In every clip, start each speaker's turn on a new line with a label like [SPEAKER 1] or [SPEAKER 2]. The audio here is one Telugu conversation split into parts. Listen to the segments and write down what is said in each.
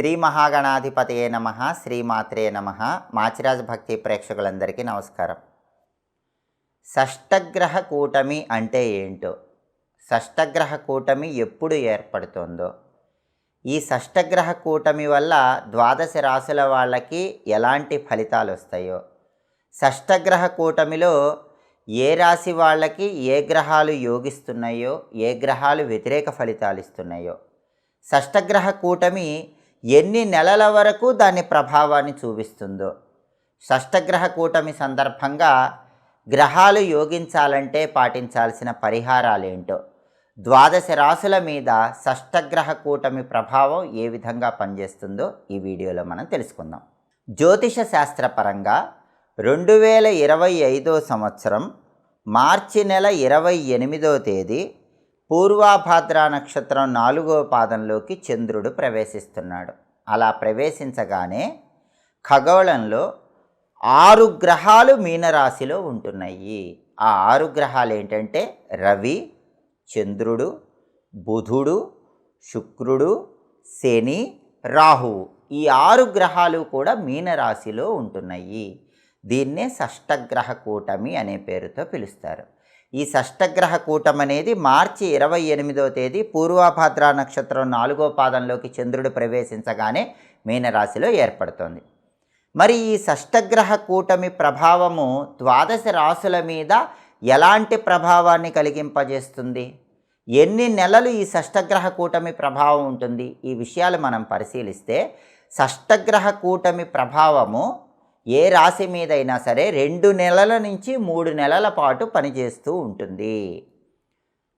[SPEAKER 1] శ్రీ మహాగణాధిపతయే నమ శ్రీమాత్రే నమ. మాచిరాజ భక్తి ప్రేక్షకులందరికీ నమస్కారం. షష్టగ్రహ కూటమి అంటే ఏంటో? షష్టగ్రహ కూటమి ఎప్పుడు ఏర్పడుతుందో? ఈ షష్టగ్రహ కూటమి వల్ల ద్వాదశ రాశుల వాళ్ళకి ఎలాంటి ఫలితాలు వస్తాయో? షష్టగ్రహ కూటమిలో ఏ రాశి వాళ్ళకి ఏ గ్రహాలు యోగిస్తున్నాయో ఏ గ్రహాలు వ్యతిరేక ఫలితాలు ఇస్తున్నాయో? షష్టగ్రహ కూటమి ఎన్ని నెలల వరకు దాని ప్రభావాన్ని చూపిస్తుందో. షష్టగ్రహ కూటమి సందర్భంగా గ్రహాలు యోగించాలంటే పాటించాల్సిన పరిహారాలేంటో. ద్వాదశ రాశుల మీద షష్టగ్రహ కూటమి ప్రభావం ఏ విధంగా పనిచేస్తుందో ఈ వీడియోలో మనం తెలుసుకుందాం. జ్యోతిష శాస్త్రపరంగా రెండు వేల ఇరవై ఐదో సంవత్సరం మార్చి నెల ఇరవై ఎనిమిదో తేదీ పూర్వాభాద్ర నక్షత్రం నాలుగో పాదంలోకి చంద్రుడు ప్రవేశిస్తున్నాడు. అలా ప్రవేశించగానే ఖగోళంలో ఆరు గ్రహాలు మీనరాశిలో ఉంటున్నాయి. ఆ ఆరు గ్రహాలు ఏంటంటే రవి చంద్రుడు బుధుడు శుక్రుడు శని రాహువు ఈ ఆరు గ్రహాలు కూడా మీనరాశిలో ఉంటున్నాయి. దీన్నే షష్టగ్రహ కూటమి అనే పేరుతో పిలుస్తారు. ఈ షష్టగ్రహ కూటం అనేది మార్చి ఇరవై ఎనిమిదో తేదీ పూర్వాభాద్ర నక్షత్రం నాలుగో పాదంలోకి చంద్రుడు ప్రవేశించగానే మీనరాశిలో ఏర్పడుతోంది. మరి ఈ షష్టగ్రహ కూటమి ప్రభావము ద్వాదశ రాశుల మీద ఎలాంటి ప్రభావాన్ని కలిగింపజేస్తుంది? ఎన్ని నెలలు ఈ షష్టగ్రహ కూటమి ప్రభావం ఉంటుంది? ఈ విషయాలు మనం పరిశీలిస్తే షష్టగ్రహ కూటమి ప్రభావము ఏ రాశి మీదైనా సరే రెండు నెలల నుంచి మూడు నెలల పాటు పనిచేస్తూ ఉంటుంది.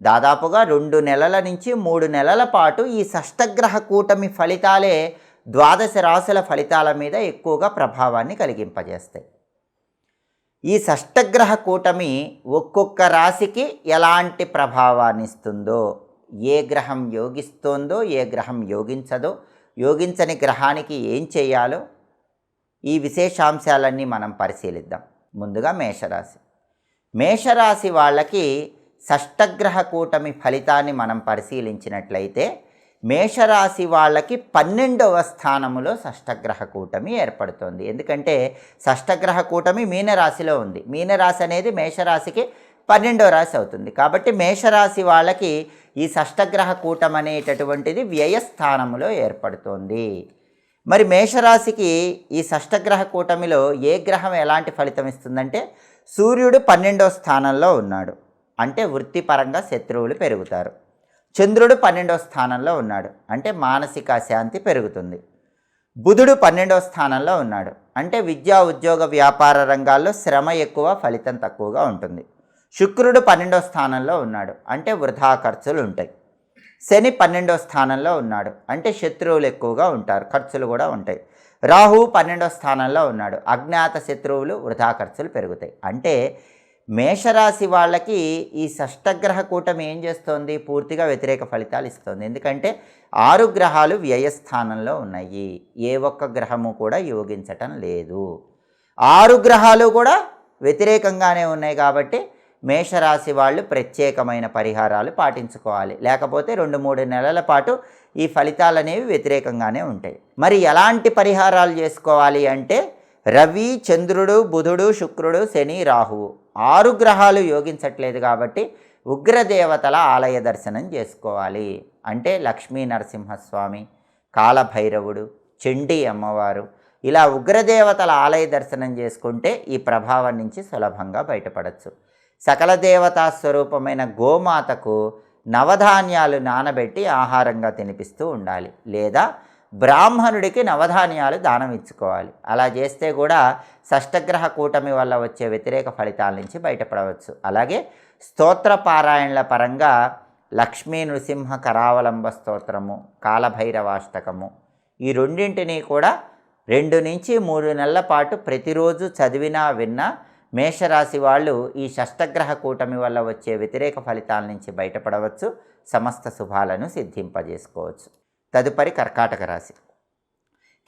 [SPEAKER 1] దాదాపుగా రెండు నెలల నుంచి మూడు నెలల పాటు ఈ షష్టగ్రహ కూటమి ఫలితాలే ద్వాదశ రాశుల ఫలితాల మీద ఎక్కువగా ప్రభావాన్ని కలిగింపజేస్తాయి. ఈ షష్టగ్రహ కూటమి ఒక్కొక్క రాశికి ఎలాంటి ప్రభావాన్ని ఇస్తుందో ఏ గ్రహం యోగిస్తోందో ఏ గ్రహం యోగించదో యోగించని గ్రహానికి ఏం చేయాలో ఈ విశేషాంశాలన్నీ మనం పరిశీలిద్దాం. ముందుగా మేషరాశి. మేషరాశి వాళ్ళకి షష్టగ్రహ కూటమి ఫలితాన్ని మనం పరిశీలించినట్లయితే మేషరాశి వాళ్ళకి పన్నెండవ స్థానములో షష్టగ్రహ కూటమి ఏర్పడుతుంది. ఎందుకంటే షష్టగ్రహ కూటమి మీనరాశిలో ఉంది. మీనరాశి అనేది మేషరాశికి పన్నెండవ రాశి అవుతుంది. కాబట్టి మేషరాశి వాళ్ళకి ఈ షష్టగ్రహ కూటం అనేటటువంటిది వ్యయస్థానములో ఏర్పడుతోంది. మరి మేషరాశికి ఈ షష్టగ్రహ కూటమిలో ఏ గ్రహం ఎలాంటి ఫలితం ఇస్తుందంటే సూర్యుడు పన్నెండవ స్థానంలో ఉన్నాడు. అంటే వృత్తిపరంగా శత్రువులు పెరుగుతారు. చంద్రుడు పన్నెండవ స్థానంలో ఉన్నాడు. అంటే మానసిక శాంతి పెరుగుతుంది. బుధుడు పన్నెండవ స్థానంలో ఉన్నాడు. అంటే విద్యా ఉద్యోగ వ్యాపార రంగాల్లో శ్రమ ఎక్కువ ఫలితం తక్కువగా ఉంటుంది. శుక్రుడు పన్నెండవ స్థానంలో ఉన్నాడు. అంటే వృధా ఖర్చులు ఉంటాయి. శని పన్నెండవ స్థానంలో ఉన్నాడు. అంటే శత్రువులు ఎక్కువగా ఉంటారు. ఖర్చులు కూడా ఉంటాయి. రాహు పన్నెండవ స్థానంలో ఉన్నాడు. అజ్ఞాత శత్రువులు వృధా ఖర్చులు పెరుగుతాయి. అంటే మేషరాశి వాళ్ళకి ఈ షష్టగ్రహ కూటమి ఏం చేస్తోంది? పూర్తిగా వ్యతిరేక ఫలితాలు ఇస్తుంది. ఎందుకంటే ఆరు గ్రహాలు వ్యయస్థానంలో ఉన్నాయి. ఏ ఒక్క గ్రహము కూడా యోగించటం లేదు. ఆరు గ్రహాలు కూడా వ్యతిరేకంగానే ఉన్నాయి కాబట్టి మేషరాశి వాళ్ళు ప్రత్యేకమైన పరిహారాలు పాటించుకోవాలి. లేకపోతే రెండు మూడు నెలల పాటు ఈ ఫలితాలు అనేవి వ్యతిరేకంగానే ఉంటాయి. మరి ఎలాంటి పరిహారాలు చేసుకోవాలి అంటే రవి చంద్రుడు బుధుడు శుక్రుడు శని రాహువు ఆరు గ్రహాలు యోగించట్లేదు కాబట్టి ఉగ్రదేవతల ఆలయ దర్శనం చేసుకోవాలి. అంటే లక్ష్మీ నరసింహస్వామి కాలభైరవుడు చండీ అమ్మవారు ఇలా ఉగ్రదేవతల ఆలయ దర్శనం చేసుకుంటే ఈ ప్రభావం నుంచి సులభంగా బయటపడచ్చు. సకల దేవతా స్వరూపమైన గోమాతకు నవధాన్యాలు నానబెట్టి ఆహారంగా తినిపిస్తూ ఉండాలి. లేదా బ్రాహ్మణుడికి నవధాన్యాలు దానం ఇచ్చుకోవాలి అలా చేస్తే కూడా షష్టగ్రహ కూటమి వల్ల వచ్చే వ్యతిరేక ఫలితాల నుంచి బయటపడవచ్చు. అలాగే స్తోత్ర పారాయణల పరంగా లక్ష్మీ నృసింహ కరావలంబ స్తోత్రము కాలభైరవాష్టకము ఈ రెండింటినీ కూడా రెండు నుంచి మూడు నెలల పాటు ప్రతిరోజు చదివినా విన్నా మేషరాశి వాళ్ళు ఈ షష్టగ్రహ కూటమి వల్ల వచ్చే వ్యతిరేక ఫలితాల నుంచి బయటపడవచ్చు. సమస్త శుభాలను సిద్ధింపజేసుకోవచ్చు. తదుపరి కర్కాటక రాశి.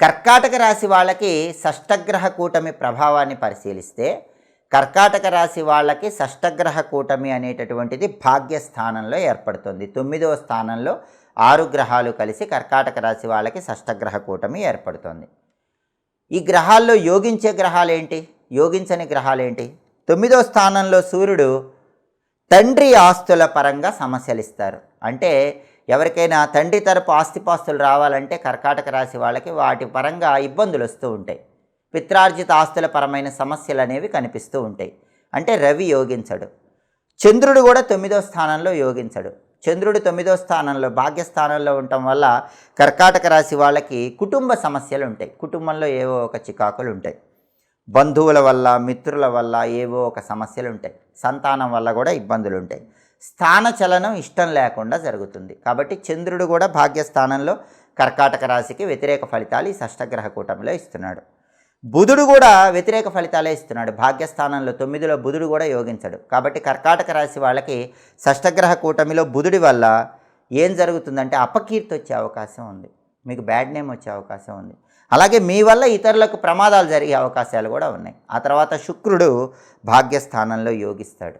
[SPEAKER 1] కర్కాటక రాశి వాళ్ళకి షష్టగ్రహ కూటమి ప్రభావాన్ని పరిశీలిస్తే కర్కాటక రాశి వాళ్ళకి షష్టగ్రహ కూటమి అనేటటువంటిది భాగ్యస్థానంలో ఏర్పడుతుంది. తొమ్మిదవ స్థానంలో ఆరు గ్రహాలు కలిసి కర్కాటక రాశి వాళ్ళకి షష్టగ్రహ కూటమి ఏర్పడుతుంది. ఈ గ్రహాల్లో యోగించే గ్రహాలు ఏంటి? యోగించని గ్రహాలు ఏంటి తొమ్మిదో స్థానంలో సూర్యుడు తండ్రి ఆస్తుల పరంగా సమస్యలు ఇస్తారు అంటే ఎవరికైనా తండ్రి తరపు ఆస్తిపాస్తులు రావాలంటే కర్కాటక రాశి వాళ్ళకి వాటి పరంగా ఇబ్బందులు వస్తూ ఉంటాయి. పిత్రార్జిత ఆస్తుల పరమైన సమస్యలు అనేవి కనిపిస్తూ ఉంటాయి. అంటే రవి యోగించడు. చంద్రుడు కూడా తొమ్మిదో స్థానంలో యోగించడు. చంద్రుడు తొమ్మిదో స్థానంలో భాగ్యస్థానంలో ఉండటం వల్ల కర్కాటక రాశి వాళ్ళకి కుటుంబ సమస్యలు ఉంటాయి. కుటుంబంలో ఏవో ఒక చికాకులు ఉంటాయి. బంధువుల వల్ల మిత్రుల వల్ల ఏవో ఒక సమస్యలు ఉంటాయి సంతానం వల్ల కూడా ఇబ్బందులు ఉంటాయి స్థాన చలనం ఇష్టం లేకుండా జరుగుతుంది. కాబట్టి చంద్రుడు కూడా భాగ్యస్థానంలో కర్కాటక రాశికి వ్యతిరేక ఫలితాలు ఈ షష్టగ్రహ కూటమిలో ఇస్తున్నాడు. బుధుడు కూడా వ్యతిరేక ఫలితాలే ఇస్తున్నాడు. భాగ్యస్థానంలో తొమ్మిదిలో బుధుడు కూడా యోగించడు. కాబట్టి కర్కాటక రాశి వాళ్ళకి షష్టగ్రహ కూటమిలో బుధుడి వల్ల ఏం జరుగుతుందంటే అపకీర్తి వచ్చే అవకాశం ఉంది. మీకు బ్యాడ్ నేమ్ వచ్చే అవకాశం ఉంది. అలాగే మీ వల్ల ఇతరులకు ప్రమాదాలు జరిగే అవకాశాలు కూడా ఉన్నాయి. ఆ తర్వాత శుక్రుడు భాగ్యస్థానంలో యోగిస్తాడు.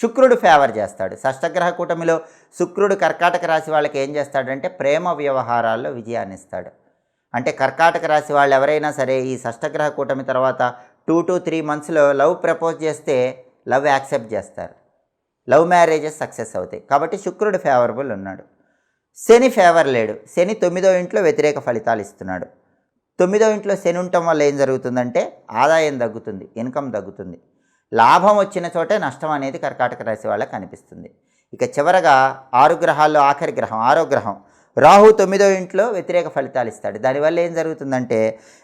[SPEAKER 1] శుక్రుడు ఫేవర్ చేస్తాడు. షష్టగ్రహ కూటమిలో శుక్రుడు కర్కాటక రాశి వాళ్ళకి ఏం చేస్తాడంటే ప్రేమ వ్యవహారాల్లో విజయాన్ని ఇస్తాడు. అంటే కర్కాటక రాశి వాళ్ళు ఎవరైనా సరే ఈ షష్టగ్రహ కూటమి తర్వాత టూ టు త్రీ మంత్స్లో లవ్ ప్రపోజ్ చేస్తే లవ్ యాక్సెప్ట్ చేస్తారు. లవ్ మ్యారేజెస్ సక్సెస్ అవుతాయి. కాబట్టి శుక్రుడు ఫేవరబుల్ ఉన్నాడు. శని ఫేవర్ లేడు. శని తొమ్మిదో ఇంట్లో వ్యతిరేక ఫలితాలు ఇస్తున్నాడు. తొమ్మిదో ఇంట్లో శని ఉండటం వల్ల ఏం జరుగుతుందంటే ఆదాయం తగ్గుతుంది ఇన్కమ్ తగ్గుతుంది. లాభం వచ్చిన చోటే నష్టం అనేది కర్కాటక రాశి వాళ్ళకి కనిపిస్తుంది. ఇక చివరగా ఆరు గ్రహాల్లో ఆఖరి గ్రహం ఆరో గ్రహం. రాహు తొమ్మిదో ఇంట్లో వ్యతిరేక ఫలితాలు ఇస్తాడు. దానివల్ల ఏం జరుగుతుందంటే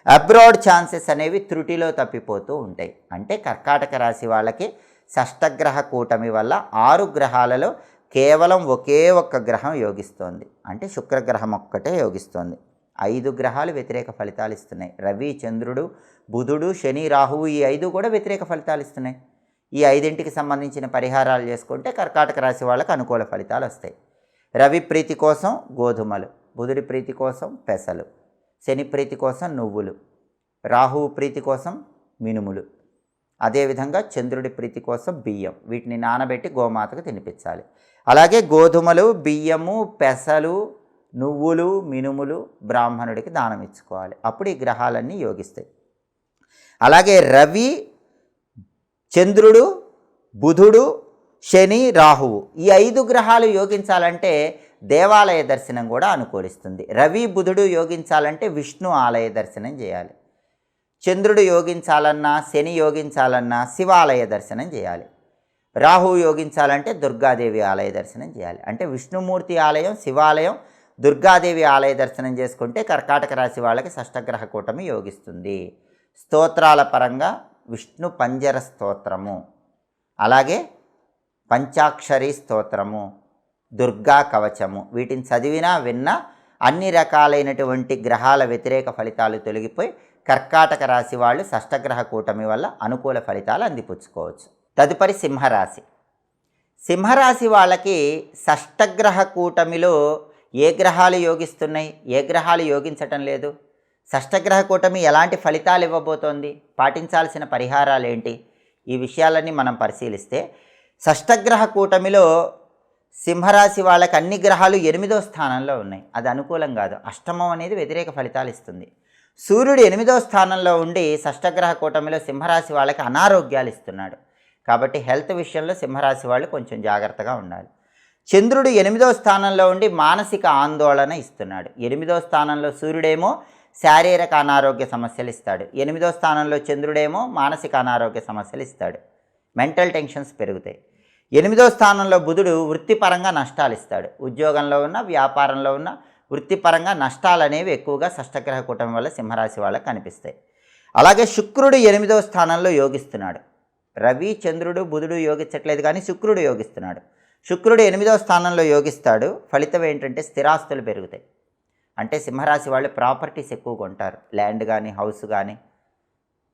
[SPEAKER 1] అబ్రాడ్ ఛాన్సెస్ అనేవి త్రుటిలో తప్పిపోతూ ఉంటాయి. అంటే కర్కాటక రాశి వాళ్ళకి షష్టగ్రహ కూటమి వల్ల ఆరు గ్రహాలలో కేవలం ఒకే ఒక్క గ్రహం యోగిస్తోంది. అంటే శుక్రగ్రహం ఒక్కటే యోగిస్తోంది. ఐదు గ్రహాలు వ్యతిరేక ఫలితాలు ఇస్తున్నాయి. రవి చంద్రుడు బుధుడు శని రాహువు ఈ ఐదు కూడా వ్యతిరేక ఫలితాలు ఇస్తున్నాయి. ఈ ఐదింటికి సంబంధించిన పరిహారాలు చేసుకుంటే కర్కాటక రాశి వాళ్ళకు అనుకూల ఫలితాలు వస్తాయి. రవి ప్రీతి కోసం గోధుమలు బుధుడి ప్రీతి కోసం పెసలు శని ప్రీతి కోసం నువ్వులు రాహువు ప్రీతి కోసం మినుములు అదేవిధంగా చంద్రుడి ప్రీతి కోసం బియ్యం వీటిని నానబెట్టి గోమాతకు తినిపించాలి. అలాగే గోధుమలు బియ్యము పెసలు నువ్వులు మినుములు బ్రాహ్మణుడికి దానం ఇచ్చుకోవాలి అప్పుడు ఈ గ్రహాలన్నీ యోగిస్తాయి. అలాగే రవి చంద్రుడు బుధుడు శని రాహువు ఈ ఐదు గ్రహాలు యోగించాలంటే దేవాలయ దర్శనం కూడా అనుకూలిస్తుంది. రవి బుధుడు యోగించాలంటే విష్ణు ఆలయ దర్శనం చేయాలి. చంద్రుడు యోగించాలన్నా శని యోగించాలన్నా శివాలయ దర్శనం చేయాలి. రాహు యోగించాలంటే దుర్గాదేవి ఆలయ దర్శనం చేయాలి. అంటే విష్ణుమూర్తి ఆలయం శివాలయం దుర్గాదేవి ఆలయ దర్శనం చేసుకుంటే కర్కాటక రాశి వాళ్ళకి షష్టగ్రహ కూటమి యోగిస్తుంది. స్తోత్రాల పరంగా విష్ణు పంజర స్తోత్రము. అలాగే పంచాక్షరి స్తోత్రము దుర్గా కవచము. వీటిని చదివినా విన్నా అన్ని రకాలైనటువంటి గ్రహాల వ్యతిరేక ఫలితాలు తొలగిపోయి కర్కాటక రాశి వాళ్ళు షష్టగ్రహ కూటమి వల్ల అనుకూల ఫలితాలు అందిపుచ్చుకోవచ్చు. తదుపరి సింహరాశి. సింహరాశి వాళ్ళకి షష్టగ్రహ కూటమిలో ఏ గ్రహాలు యోగిస్తున్నాయి? ఏ గ్రహాలు యోగించటం లేదు? షష్టగ్రహ కూటమి ఎలాంటి ఫలితాలు ఇవ్వబోతోంది? పాటించాల్సిన పరిహారాలు ఏంటి? ఈ విషయాలన్నీ మనం పరిశీలిస్తే షష్టగ్రహ కూటమిలో సింహరాశి వాళ్ళకి అన్ని గ్రహాలు ఎనిమిదో స్థానంలో ఉన్నాయి. అది అనుకూలం కాదు. అష్టమం అనేది వ్యతిరేక ఫలితాలు ఇస్తుంది. సూర్యుడు ఎనిమిదో స్థానంలో ఉండి షష్టగ్రహ కూటమిలో సింహరాశి వాళ్ళకి అనారోగ్యాలు ఇస్తున్నాడు. కాబట్టి హెల్త్ విషయంలో సింహరాశి వాళ్ళు కొంచెం జాగ్రత్తగా ఉండాలి. చంద్రుడు ఎనిమిదో స్థానంలో ఉండి మానసిక ఆందోళన ఇస్తున్నాడు. ఎనిమిదో స్థానంలో సూర్యుడేమో శారీరక అనారోగ్య సమస్యలు ఇస్తాడు. ఎనిమిదో స్థానంలో చంద్రుడేమో మానసిక అనారోగ్య సమస్యలు ఇస్తాడు. మెంటల్ టెన్షన్స్ పెరుగుతాయి. ఎనిమిదో స్థానంలో బుధుడు వృత్తిపరంగా నష్టాలు ఇస్తాడు. ఉద్యోగంలో ఉన్న వ్యాపారంలో ఉన్న వృత్తిపరంగా నష్టాలు అనేవి ఎక్కువగా షష్టగ్రహ కూటమి వల్ల సింహరాశి వాళ్ళకి కనిపిస్తాయి. అలాగే శుక్రుడు ఎనిమిదో స్థానంలో యోగిస్తున్నాడు. రవి చంద్రుడు బుధుడు యోగించట్లేదు కానీ శుక్రుడు యోగిస్తున్నాడు. శుక్రుడు ఎనిమిదో స్థానంలో యోగిస్తాడు. ఫలితం ఏంటంటే స్థిరాస్తులు పెరుగుతాయి. అంటే సింహరాశి వాళ్ళు ప్రాపర్టీస్ ఎక్కువ కొంటారు. ల్యాండ్ కానీ హౌస్ కానీ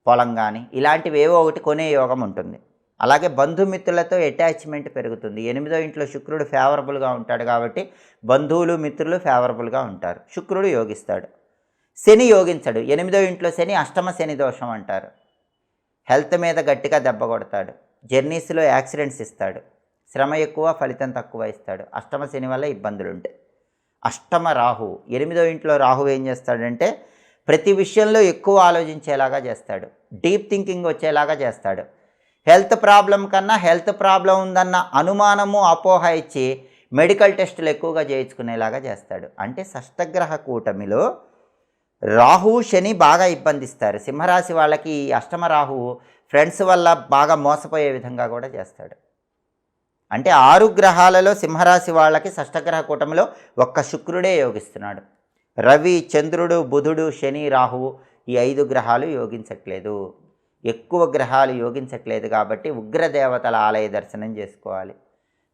[SPEAKER 1] పొలం కానీ ఇలాంటివి ఏవో ఒకటి కొనే యోగం ఉంటుంది. అలాగే బంధుమిత్రులతో అటాచ్మెంట్ పెరుగుతుంది. ఎనిమిదో ఇంట్లో శుక్రుడు ఫేవరబుల్గా ఉంటాడు కాబట్టి బంధువులు మిత్రులు ఫేవరబుల్గా ఉంటారు. శుక్రుడు యోగిస్తాడు. శని యోగించడు. ఎనిమిదో ఇంట్లో శని అష్టమ శని దోషం అంటారు. హెల్త్ మీద గట్టిగా దెబ్బ కొడతాడు. జర్నీస్లో యాక్సిడెంట్స్ ఇస్తాడు. శ్రమ ఎక్కువ ఫలితం తక్కువ ఇస్తాడు. అష్టమ శని వల్ల ఇబ్బందులు ఉంటాయి అష్టమ రాహు ఎనిమిదో ఇంట్లో రాహు ఏం చేస్తాడంటే ప్రతి విషయంలో ఎక్కువ ఆలోచించేలాగా చేస్తాడు. డీప్ థింకింగ్ వచ్చేలాగా చేస్తాడు. హెల్త్ ప్రాబ్లం కన్నా హెల్త్ ప్రాబ్లం ఉందన్న అనుమానము అపోహ ఇచ్చి మెడికల్ టెస్టులు ఎక్కువగా చేయించుకునేలాగా చేస్తాడు. అంటే షష్టగ్రహ కూటమిలో రాహు శని బాగా ఇబ్బందిస్తారు. సింహరాశి వాళ్ళకి ఈ అష్టమ రాహు ఫ్రెండ్స్ వల్ల బాగా మోసపోయే విధంగా కూడా చేస్తాడు. అంటే ఆరు గ్రహాలలో సింహరాశి వాళ్ళకి షష్టగ్రహ కూటమిలో ఒక్క శుక్రుడే యోగిస్తున్నాడు. రవి చంద్రుడు బుధుడు శని రాహువు ఈ ఐదు గ్రహాలు యోగించట్లేదు. ఎక్కువ గ్రహాలు యోగించట్లేదు కాబట్టి ఉగ్రదేవతల ఆలయ దర్శనం చేసుకోవాలి.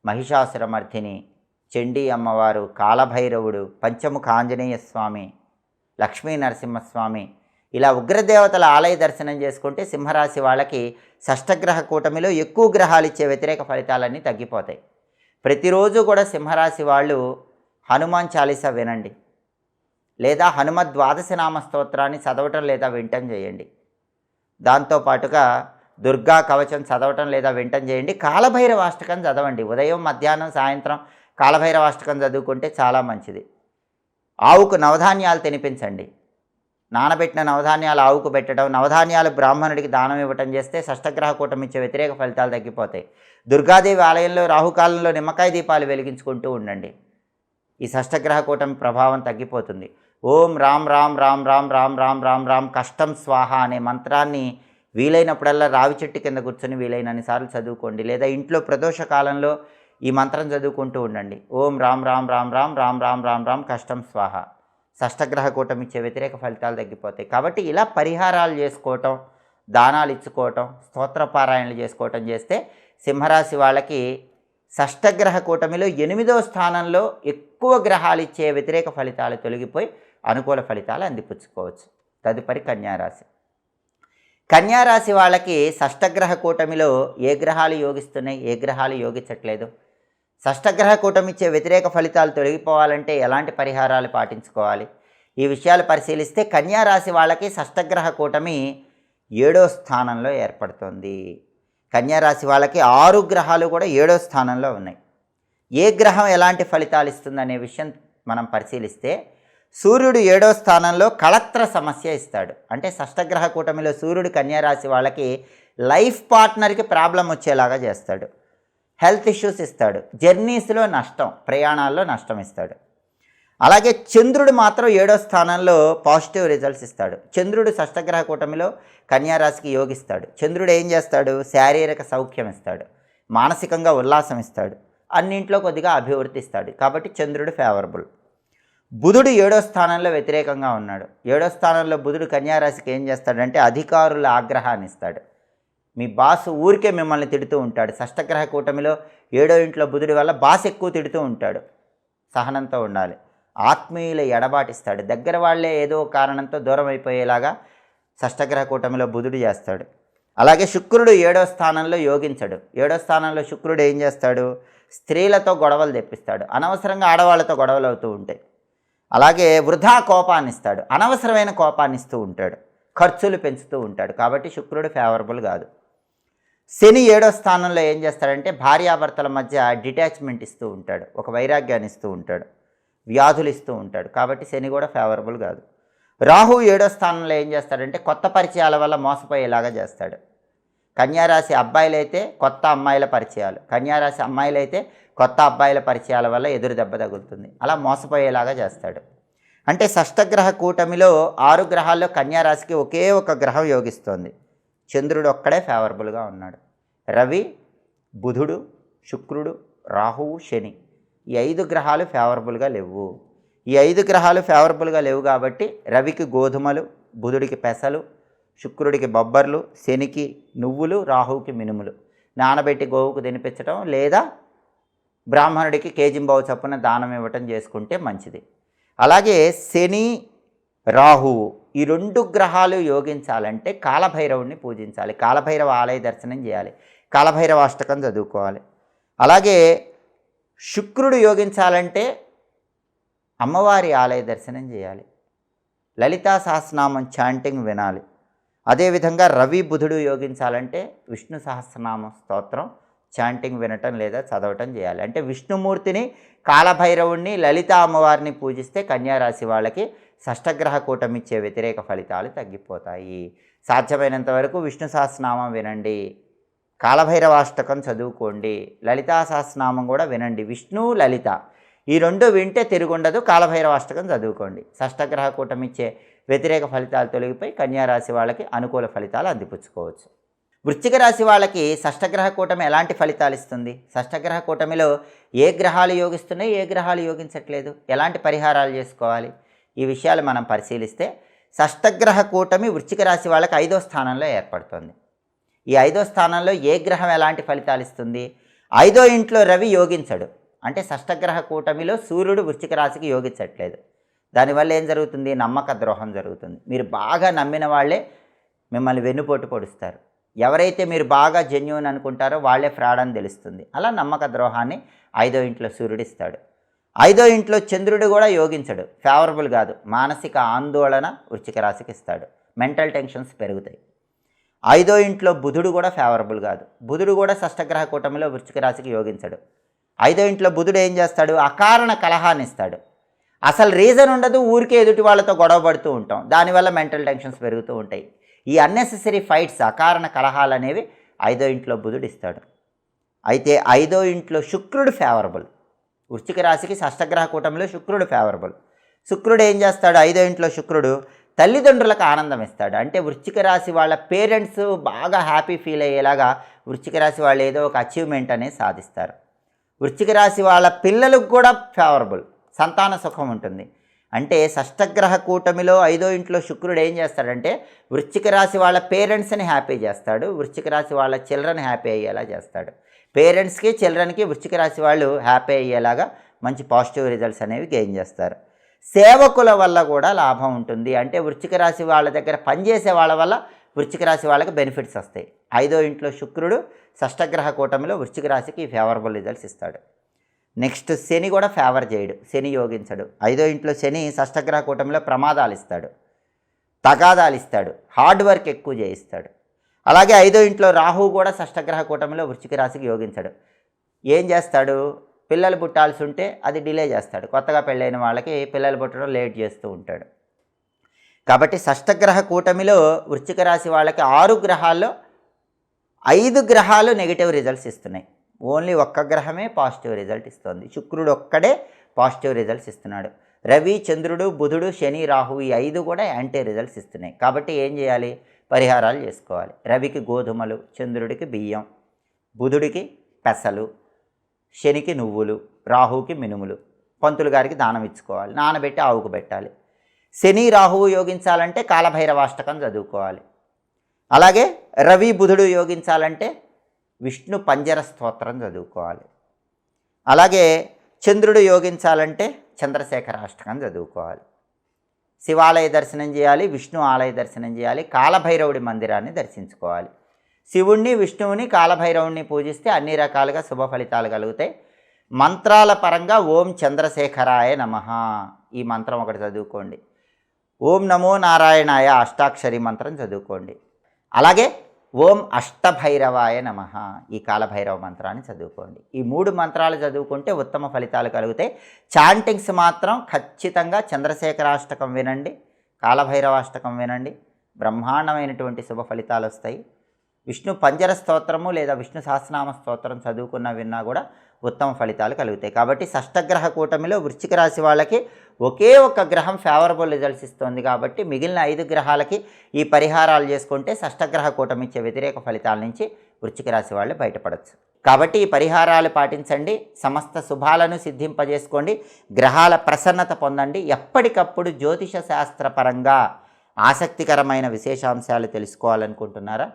[SPEAKER 1] మహిషాసురమర్థిని చండీ అమ్మవారు కాలభైరవుడు పంచముఖ ఆంజనేయ స్వామి లక్ష్మీ నరసింహస్వామి ఇలా ఉగ్రదేవతల ఆలయ దర్శనం చేసుకుంటే సింహరాశి వాళ్ళకి షష్టగ్రహ కూటమిలో ఎక్కువ గ్రహాలు ఇచ్చే వ్యతిరేక ఫలితాలన్నీ తగ్గిపోతాయి. ప్రతిరోజు కూడా సింహరాశి వాళ్ళు హనుమాన్ చాలీసా వినండి. లేదా హనుమ ద్వాదశ నామ స్తోత్రాన్ని చదవటం లేదా వింటం చేయండి. దాంతోపాటుగా దుర్గా కవచం చదవటం లేదా వింటం చేయండి. కాలభైరవాష్టకం చదవండి. ఉదయం మధ్యాహ్నం సాయంత్రం కాలభైరవాష్టకం చదువుకుంటే చాలా మంచిది. ఆవుకు నవధాన్యాలు తినిపించండి. నానబెట్టిన నవధాన్యాలు ఆవుకు పెట్టడం నవధాన్యాలు బ్రాహ్మణుడికి దానం ఇవ్వటం చేస్తే షష్టగ్రహ కూటమి ఇచ్చే వ్యతిరేక ఫలితాలు తగ్గిపోతాయి దుర్గాదేవి ఆలయంలో రాహుకాలంలో నిమ్మకాయ దీపాలు వెలిగించుకుంటూ ఉండండి ఈ షష్టగ్రహ కూటమి ప్రభావం తగ్గిపోతుంది ఓం రామ్ రామ్ రామ్ రామ్ రామ్ రామ్ రామ్ రామ్ కష్టం స్వాహ అనే మంత్రాన్ని వీలైనప్పుడల్లా రావి చెట్టు కింద కూర్చొని వీలైనన్ని సార్లు చదువుకోండి లేదా ఇంట్లో ప్రదోష కాలంలో ఈ మంత్రం చదువుకుంటూ ఉండండి ఓం రామ్ రామ్ రామ్ రామ్ రామ్ రామ్ రామ్ రామ్ కష్టం స్వాహ షష్టగ్రహ కూటమి ఇచ్చే వ్యతిరేక ఫలితాలు తగ్గిపోతాయి. కాబట్టి ఇలా పరిహారాలు చేసుకోవటం దానాలు ఇచ్చుకోవటం స్తోత్రపారాయణలు చేసుకోవటం చేస్తే సింహరాశి వాళ్ళకి షష్టగ్రహ కూటమిలో ఎనిమిదో స్థానంలో ఎక్కువ గ్రహాలు ఇచ్చే వ్యతిరేక ఫలితాలు తొలగిపోయి అనుకూల ఫలితాలు అందిపుచ్చుకోవచ్చు. తదుపరి కన్యారాశి. కన్యారాశి వాళ్ళకి షష్టగ్రహ కూటమిలో ఏ గ్రహాలు యోగిస్తున్నాయి ఏ గ్రహాలు యోగించట్లేదు? షష్టగ్రహ కూటమిచ్చే వ్యతిరేక ఫలితాలు తొలగిపోవాలంటే ఎలాంటి పరిహారాలు పాటించుకోవాలి? ఈ విషయాలు పరిశీలిస్తే కన్యారాశి వాళ్ళకి షష్టగ్రహ కూటమి ఏడో స్థానంలో ఏర్పడుతుంది. కన్యారాశి వాళ్ళకి ఆరు గ్రహాలు కూడా ఏడో స్థానంలో ఉన్నాయి. ఏ గ్రహం ఎలాంటి ఫలితాలు ఇస్తుందనే విషయం మనం పరిశీలిస్తే సూర్యుడు ఏడో స్థానంలో కళత్ర సమస్య ఇస్తాడు. అంటే షష్టగ్రహ కూటమిలో సూర్యుడు కన్యారాశి వాళ్ళకి లైఫ్ పార్ట్నర్కి ప్రాబ్లం వచ్చేలాగా చేస్తాడు. హెల్త్ ఇష్యూస్ ఇస్తాడు. జర్నీస్లో నష్టం ప్రయాణాల్లో నష్టం ఇస్తాడు. అలాగే చంద్రుడు మాత్రం ఏడో స్థానంలో పాజిటివ్ రిజల్ట్స్ ఇస్తాడు. చంద్రుడు షష్టగ్రహ కూటమిలో కన్యారాశికి యోగిస్తాడు. చంద్రుడు ఏం చేస్తాడు? శారీరక సౌఖ్యం ఇస్తాడు. మానసికంగా ఉల్లాసం ఇస్తాడు. అన్నింట్లో కొద్దిగా అభివృద్ధి ఇస్తాడు. కాబట్టి చంద్రుడు ఫేవరబుల్. బుధుడు ఏడో స్థానంలో వ్యతిరేకంగా ఉన్నాడు. ఏడో స్థానంలో బుధుడు కన్యారాశికి ఏం చేస్తాడంటే అధికారుల ఆగ్రహాన్ని ఇస్తాడు. మీ బాస్ ఊరికే మిమ్మల్ని తిడుతూ ఉంటాడు. షష్టగ్రహ కూటమిలో ఏడో ఇంట్లో బుధుడి వల్ల బాస్ ఎక్కువ తిడుతూ ఉంటాడు. సహనంతో ఉండాలి. ఆత్మీయుల ఎడబాటిస్తాడు. దగ్గర వాళ్ళే ఏదో కారణంతో దూరం అయిపోయేలాగా షష్టగ్రహ కూటమిలో బుధుడు చేస్తాడు. అలాగే శుక్రుడు ఏడో స్థానంలో యోగించడు. ఏడో స్థానంలో శుక్రుడు ఏం చేస్తాడు? స్త్రీలతో గొడవలు తెప్పిస్తాడు. అనవసరంగా ఆడవాళ్ళతో గొడవలు అవుతూ ఉంటాయి. అలాగే వృధా కోపాన్ని ఇస్తాడు అనవసరమైన కోపాన్ని ఇస్తూ ఉంటాడు. ఖర్చులు పెంచుతూ ఉంటాడు. కాబట్టి శుక్రుడు ఫేవరబుల్ కాదు. శని ఏడో స్థానంలో ఏం చేస్తాడంటే భార్యాభర్తల మధ్య డిటాచ్మెంట్ ఇస్తూ ఉంటాడు ఒక వైరాగ్యాన్ని ఇస్తూ ఉంటాడు వ్యాధులు ఇస్తూ ఉంటాడు. కాబట్టి శని కూడా ఫేవరబుల్ కాదు. రాహు ఏడో స్థానంలో ఏం చేస్తాడంటే కొత్త పరిచయాల వల్ల మోసపోయేలాగా చేస్తాడు. కన్యారాశి అబ్బాయిలైతే కొత్త అమ్మాయిల పరిచయాలు కన్యారాశి అమ్మాయిలైతే కొత్త అబ్బాయిల పరిచయాల వల్ల ఎదురు దెబ్బ తగులుతుంది. అలా మోసపోయేలాగా చేస్తాడు. అంటే షష్టగ్రహ కూటమిలో ఆరు గ్రహాల్లో కన్యారాశికి ఒకే ఒక గ్రహం యోగిస్తోంది. చంద్రుడు ఒక్కడే ఫేవరబుల్గా ఉన్నాడు. రవి బుధుడు శుక్రుడు రాహువు శని. ఈ ఐదు గ్రహాలు ఫేవరబుల్గా లేవు. ఈ ఐదు గ్రహాలు ఫేవరబుల్గా లేవు కాబట్టి రవికి గోధుమలు బుధుడికి పెసలు శుక్రుడికి బొబ్బర్లు శనికి నువ్వులు రాహువుకి మినుములు. నానబెట్టి గోవుకు తినిపించడం లేదా బ్రాహ్మణుడికి కేజింబావు చప్పున దానం ఇవ్వటం చేసుకుంటే మంచిది. అలాగే శని రాహువు ఈ రెండు గ్రహాలు యోగించాలంటే కాలభైరవుని పూజించాలి. కాలభైరవ ఆలయ దర్శనం చేయాలి. కాలభైరవ అష్టకం చదువుకోవాలి. అలాగే శుక్రుడు యోగించాలంటే అమ్మవారి ఆలయ దర్శనం చేయాలి. లలితా సహస్రనామం చాంటింగ్ వినాలి. అదేవిధంగా రవి బుధుడు యోగించాలంటే విష్ణు సహస్రనామ స్తోత్రం చాంటింగ్ వినటం లేదా చదవటం చేయాలి. అంటే విష్ణుమూర్తిని కాలభైరవుణ్ణి లలిత అమ్మవారిని పూజిస్తే కన్యారాశి వాళ్ళకి షష్టగ్రహ కూటమిచ్చే వ్యతిరేక ఫలితాలు తగ్గిపోతాయి. సాధ్యమైనంత వరకు విష్ణు సహస్రనామం వినండి. కాలభైరవాష్టకం చదువుకోండి. లలితా సహస్రనామం కూడా వినండి. విష్ణు లలిత. ఈ రెండు వింటే తిరుగుండదు కాలభైరవాష్టకం చదువుకోండి. షష్టగ్రహ కూటమిచ్చే వ్యతిరేక ఫలితాలు తొలగిపోయి కన్యారాశి వాళ్ళకి అనుకూల ఫలితాలు అందిపుచ్చుకోవచ్చు. వృశ్చిక రాశి వాళ్ళకి షష్టగ్రహ కూటమి ఎలాంటి ఫలితాలు ఇస్తుంది? షష్టగ్రహ కూటమిలో ఏ గ్రహాలు యోగిస్తున్నాయి ఏ గ్రహాలు యోగించట్లేదు? ఎలాంటి పరిహారాలు చేసుకోవాలి? ఈ విషయాలు మనం పరిశీలిస్తే షష్టగ్రహ కూటమి వృశ్చిక రాశి వాళ్ళకి ఐదో స్థానంలో ఏర్పడుతుంది. ఈ ఐదో స్థానంలో ఏ గ్రహం ఎలాంటి ఫలితాలు ఇస్తుంది? ఐదో ఇంట్లో రవి యోగించడు. అంటే షష్టగ్రహ కూటమిలో సూర్యుడు వృశ్చిక రాశికి యోగించట్లేదు. దానివల్ల ఏం జరుగుతుంది? నమ్మక ద్రోహం జరుగుతుంది. మీరు బాగా నమ్మిన వాళ్ళే మిమ్మల్ని వెన్నుపోటు పొడుస్తారు. ఎవరైతే మీరు బాగా జెన్యున్ అనుకుంటారో వాళ్ళే ఫ్రాడ్ అని తెలుస్తుంది. అలా నమ్మక ద్రోహాన్ని ఐదో ఇంట్లో సూర్యుడిస్తాడు ఐదో ఇంట్లో చంద్రుడు కూడా యోగించడు. ఫేవరబుల్ కాదు. మానసిక ఆందోళన వృచ్చిక రాశికి ఇస్తాడు. మెంటల్ టెన్షన్స్ పెరుగుతాయి. ఐదో ఇంట్లో బుధుడు కూడా ఫేవరబుల్ కాదు. బుధుడు కూడా షష్టగ్రహ కూటమిలో వృచ్చిక రాశికి యోగించడు. ఐదో ఇంట్లో బుధుడు ఏం చేస్తాడు? అకారణ కలహాన్ని ఇస్తాడు. అసలు రీజన్ ఉండదు. ఊరికే ఎదుటి వాళ్ళతో గొడవ పడుతూ ఉంటాం. దానివల్ల మెంటల్ టెన్షన్స్ పెరుగుతూ ఉంటాయి. ఈ అన్నెసెసరీ ఫైట్స్ అకారణ కలహాలు అనేవి ఐదో ఇంట్లో బుధుడు ఇస్తాడు. అయితే ఐదో ఇంట్లో శుక్రుడు ఫేవరబుల్ వృశ్చిక రాశికి షష్టగ్రహ కూటమిలో శుక్రుడు ఫేవరబుల్ శుక్రుడు ఏం చేస్తాడు? ఐదో ఇంట్లో శుక్రుడు తల్లిదండ్రులకు ఆనందం ఇస్తాడు. అంటే వృశ్చిక రాశి వాళ్ళ పేరెంట్స్ బాగా హ్యాపీ ఫీల్ అయ్యేలాగా వృశ్చిక రాశి వాళ్ళు ఏదో ఒక అచీవ్మెంట్ అనేది సాధిస్తారు. వృశ్చిక రాశి వాళ్ళ పిల్లలకు కూడా ఫేవరబుల్ సంతాన సుఖం ఉంటుంది. అంటే షష్టగ్రహ కూటమిలో ఐదో ఇంట్లో శుక్రుడు ఏం చేస్తాడంటే వృశ్చిక రాశి వాళ్ళ పేరెంట్స్ని హ్యాపీ చేస్తాడు. వృశ్చిక రాశి వాళ్ళ చిల్డ్రన్ హ్యాపీ అయ్యేలా చేస్తాడు. పేరెంట్స్కి చిల్డ్రన్కి వృశ్చిక రాశి వాళ్ళు హ్యాపీ అయ్యేలాగా మంచి పాజిటివ్ రిజల్ట్స్ అనేవి గెయిన్ చేస్తారు. సేవకుల వల్ల కూడా లాభం ఉంటుంది. అంటే వృశ్చిక రాశి వాళ్ళ దగ్గర పనిచేసే వాళ్ళ వల్ల వృశ్చిక రాశి వాళ్ళకి బెనిఫిట్స్ వస్తాయి. ఐదో ఇంట్లో శుక్రుడు షష్టగ్రహ కూటమిలో వృశ్చిక రాశికి ఫేవరబుల్ రిజల్ట్స్ ఇస్తాడు. నెక్స్ట్ శని కూడా ఫేవర్ చేయడు. శని యోగించడు. ఐదో ఇంట్లో శని షష్టగ్రహ కూటమిలో ప్రమాదాలు ఇస్తాడు. తగాదాలు ఇస్తాడు. హార్డ్ వర్క్ ఎక్కువ చేయిస్తాడు. అలాగే ఐదో ఇంట్లో రాహు కూడా షష్టగ్రహ కూటమిలో వృశ్చిక రాశికి యోగించడు. ఏం చేస్తాడు? పిల్లలు పుట్టాల్సి ఉంటే అది డిలే చేస్తాడు. కొత్తగా పెళ్ళైన వాళ్ళకి పిల్లలు పుట్టడం లేట్ చేస్తూ ఉంటాడు. కాబట్టి షష్టగ్రహ కూటమిలో వృశ్చిక రాశి వాళ్ళకి ఆరు గ్రహాల్లో ఐదు గ్రహాలు నెగిటివ్ రిజల్ట్స్ ఇస్తున్నాయి. ఓన్లీ ఒక్క గ్రహమే పాజిటివ్ రిజల్ట్ ఇస్తుంది. శుక్రుడు ఒక్కడే పాజిటివ్ రిజల్ట్స్ ఇస్తున్నాడు. రవి చంద్రుడు బుధుడు శని రాహు ఈ ఐదు కూడా యాంటీ రిజల్ట్స్ ఇస్తున్నాయి. కాబట్టి ఏం చేయాలి? పరిహారాలు చేసుకోవాలి. రవికి గోధుమలు చంద్రుడికి బియ్యం బుధుడికి పెసలు శనికి నువ్వులు రాహుకి మినుములు. పంతులు గారికి దానం ఇచ్చుకోవాలి. నానబెట్టి ఆవుకు పెట్టాలి. శని రాహువు యోగించాలంటే కాలభైరవాష్టకం చదువుకోవాలి. అలాగే రవి బుధుడు యోగించాలంటే విష్ణు పంజర స్తోత్రం చదువుకోవాలి. అలాగే చంద్రుడు యోగించాలంటే చంద్రశేఖర అష్టకం చదువుకోవాలి. శివాలయ దర్శనం చేయాలి విష్ణు ఆలయ దర్శనం చేయాలి కాలభైరవుడి మందిరాన్ని దర్శించుకోవాలి. శివుణ్ణి విష్ణువుని కాలభైరవుణ్ణి పూజిస్తే అన్ని రకాలుగా శుభ ఫలితాలు కలుగుతాయి. మంత్రాల పరంగా ఓం చంద్రశేఖరాయ నమ. ఈ మంత్రం ఒకటి చదువుకోండి. ఓం నమో నారాయణాయ అష్టాక్షరి మంత్రం చదువుకోండి. అలాగే ఓం అష్టభైరవాయ నమ. ఈ కాలభైరవ మంత్రాన్ని చదువుకోండి. ఈ మూడు మంత్రాలు చదువుకుంటే ఉత్తమ ఫలితాలు కలుగుతాయి. చాంటింగ్స్ మాత్రం ఖచ్చితంగా చంద్రశేఖరాష్టకం వినండి. కాలభైరవాష్టకం వినండి. బ్రహ్మాండమైనటువంటి శుభ ఫలితాలు వస్తాయి. విష్ణు పంజర స్తోత్రము లేదా విష్ణు సహస్రనామ స్తోత్రం చదువుకున్న విన్నా కూడా ఉత్తమ ఫలితాలు కలుగుతాయి. కాబట్టి షష్టగ్రహ కూటమిలో వృశ్చిక రాశి వాళ్ళకి ఒకే ఒక గ్రహం ఫేవరబుల్ రిజల్ట్స్ ఇస్తుంది. కాబట్టి మిగిలిన ఐదు గ్రహాలకి ఈ పరిహారాలు చేసుకుంటే షష్టగ్రహ కూటమి ఇచ్చే వ్యతిరేక ఫలితాల నుంచి వృశ్చిక రాశి వాళ్ళు బయటపడవచ్చు కాబట్టి ఈ పరిహారాలు పాటించండి. సమస్త శుభాలను సిద్ధింపజేసుకోండి. గ్రహాల ప్రసన్నత పొందండి. ఎప్పటికప్పుడు జ్యోతిష శాస్త్రపరంగా ఆసక్తికరమైన విశేషాంశాలు తెలుసుకోవాలనుకుంటున్నారా?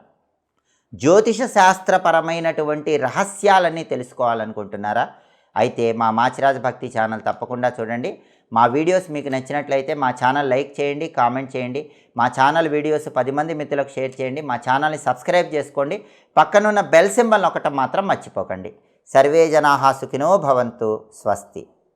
[SPEAKER 1] జ్యోతిష శాస్త్రపరమైనటువంటి రహస్యాలన్నీ తెలుసుకోవాలనుకుంటున్నారా? అయితే మా మాచిరాజ్ భక్తి ఛానల్ తప్పకుండా చూడండి. మా వీడియోస్ మీకు నచ్చినట్లయితే మా ఛానల్ లైక్ చేయండి కామెంట్ చేయండి. మా ఛానల్ వీడియోస్ పది మంది మిత్రులకు షేర్ చేయండి. మా ఛానల్ని సబ్స్క్రైబ్ చేసుకోండి. పక్కనున్న బెల్ సింబల్ ఒకటం మాత్రం మర్చిపోకండి. సర్వే జనాహా సుఖినో భవంతు. స్వస్తి.